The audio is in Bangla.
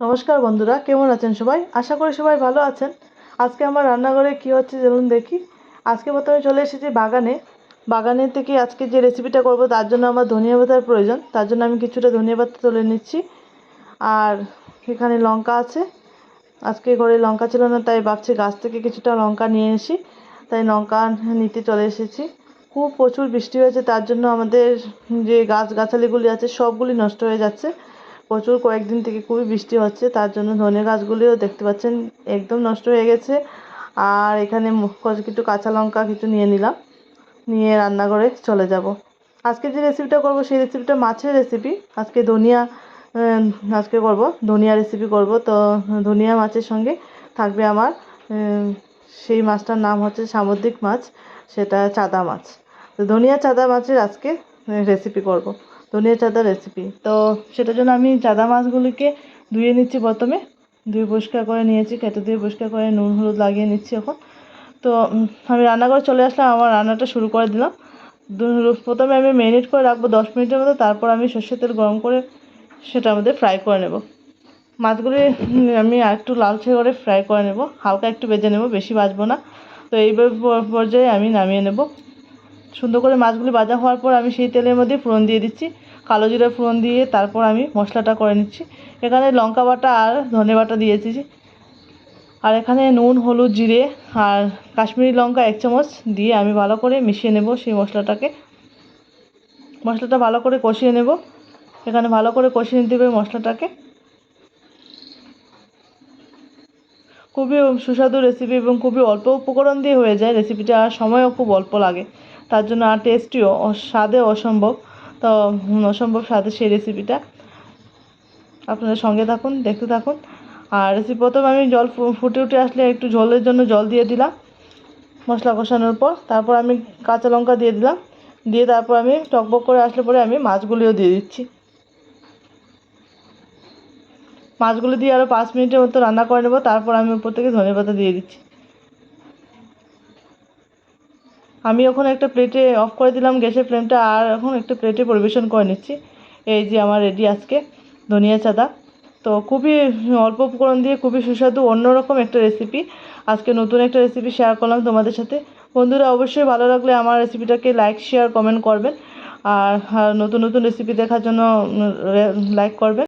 নমস্কার বন্ধুরা, কেমন আছেন সবাই? আশা করি সবাই ভালো আছেন। আজকে আমার রান্নাঘরে কী হচ্ছে চলুন দেখি। আজকে প্রথমে চলে এসেছি বাগানে। বাগানে থেকে আজকে যে রেসিপিটা করব, তার জন্য আমার ধনিয়া পাতার প্রয়োজন। তার জন্য আমি কিছুটা ধনিয়া পাতা তুলে নিচ্ছি। আর এখানে লঙ্কা আছে। আজকে ঘরে লঙ্কা ছিল না, তাই ভাবছি গাছ থেকে কিছুটা লঙ্কা নিয়ে এসি। তাই লঙ্কা নিতে চলে এসেছি। খুব প্রচুর বৃষ্টি হয়েছে, তার জন্য আমাদের যে গাছগাছালিগুলি আছে, সবগুলি নষ্ট হয়ে যাচ্ছে। প্রচুর কয়েকদিন থেকে খুবই বৃষ্টি হচ্ছে, তার জন্য ধনে গাছগুলিও দেখতে পাচ্ছেন একদম নষ্ট হয়ে গেছে। আর এখানে কিছু কাঁচা লঙ্কা কিছু নিয়ে নিলাম, নিয়ে রান্নাঘরে চলে যাব। আজকে যে রেসিপিটা করব সেই রেসিপিটা মাছের রেসিপি আজকে ধনিয়া আজকে করব, ধনিয়া রেসিপি করব। তো ধনিয়া মাছের সঙ্গে থাকবে আমার সেই মাছটার নাম হচ্ছে সামুদ্রিক মাছ, সেটা চাদা মাছ। তো ধনিয়া, চাদা মাছের আজকে রেসিপি করব। ধনিয়া চাদা রেসিপি তো সেটার জন্য আমি চাদা মাছগুলিকে ধুয়ে নিচ্ছি প্রথমে। ধুয়ে পরিষ্কার করে নিয়েছি কেটে ধুয়ে পরিষ্কার করে নুন, হলুদ লাগিয়ে নিচ্ছি এখন। তো আমি রান্নাঘরে চলে আসলাম, আমার রান্নাটা শুরু করে দিলাম। প্রথমে আমি ম্যারিনেট করে রাখব দশ মিনিটের মতো, তারপর আমি সর্ষের তেল গরম করে সেটার মধ্যে ফ্রাই করে নেব। মাছগুলি আমি আরেকটু লালচে করে ফ্রাই করে নেব। হালকা একটু বেজে নেব, বেশি ভাজবো না। তো এই পর্যায়ে আমি নামিয়ে নেব। সুন্দর করে মাছগুলি ভাজা হওয়ার পর আমি সেই তেলের মধ্যে ফোড়ন দিয়ে দিচ্ছি। কালো জিরা ফোড়ন দিয়ে তারপর আমি মশলাটা করে নিচ্ছি। এখানে লঙ্কা বাটা আর ধনে বাটা দিয়েছি। আর এখানে নুন, হলুদ, জিরে আর কাশ্মীরি লঙ্কা এক চামচ দিয়ে আমি ভালো করে মিশিয়ে নেব সেই মশলাটাকে। মশলাটা ভালো করে কষিয়ে নেব। এখানে ভালো করে কষিয়ে নিতে হবে মশলাটাকে। খুবই সুস্বাদু রেসিপি এবং খুবই অল্প উপকরণ দিয়ে হয়ে যায়। রেসিপিটা আর সময়ও খুব অল্প লাগে। তার জন্য আর টেস্টিও স্বাদে অসম্ভব। তো অসম্ভব স্বাদে সেই রেসিপিটা আপনারা সঙ্গে থাকুন, দেখতে থাকুন। আর রেসিপি প্রথম আমি জল ফুটে উঠে আসলে একটু ঝোলের জন্য জল দিয়ে দিলাম মশলা কষানোর পর। তারপর আমি কাঁচা লঙ্কা দিয়ে দিলাম। দিয়ে তারপর আমি টকবক করে আসলে পরে আমি মাছগুলিও দিয়ে দিচ্ছি। মাছগুলি দিয়ে আরও পাঁচ মিনিটের মতো রান্না করে নেব। তারপর আমি উপর থেকে ধনে পাতা দিয়ে দিচ্ছি। আমি এখন একটা প্লেটে অফ করে দিলাম গ্যাসের ফ্লেমটা আর এখন একটা প্লেটে পরিবেশন করে নিচ্ছি। এই যে আমার রেডি আজকে ধনিয়া চাদা। তো খুবই অল্প উপকরণ দিয়ে খুবই সুস্বাদু, অন্যরকম একটা রেসিপি আজকে নতুন একটা রেসিপি শেয়ার করলাম তোমাদের সাথে। বন্ধুরা, অবশ্যই ভালো লাগলে আমার রেসিপিটাকে লাইক শেয়ার কমেন্ট করবেন। আর নতুন নতুন রেসিপি দেখার জন্য লাইক করবেন।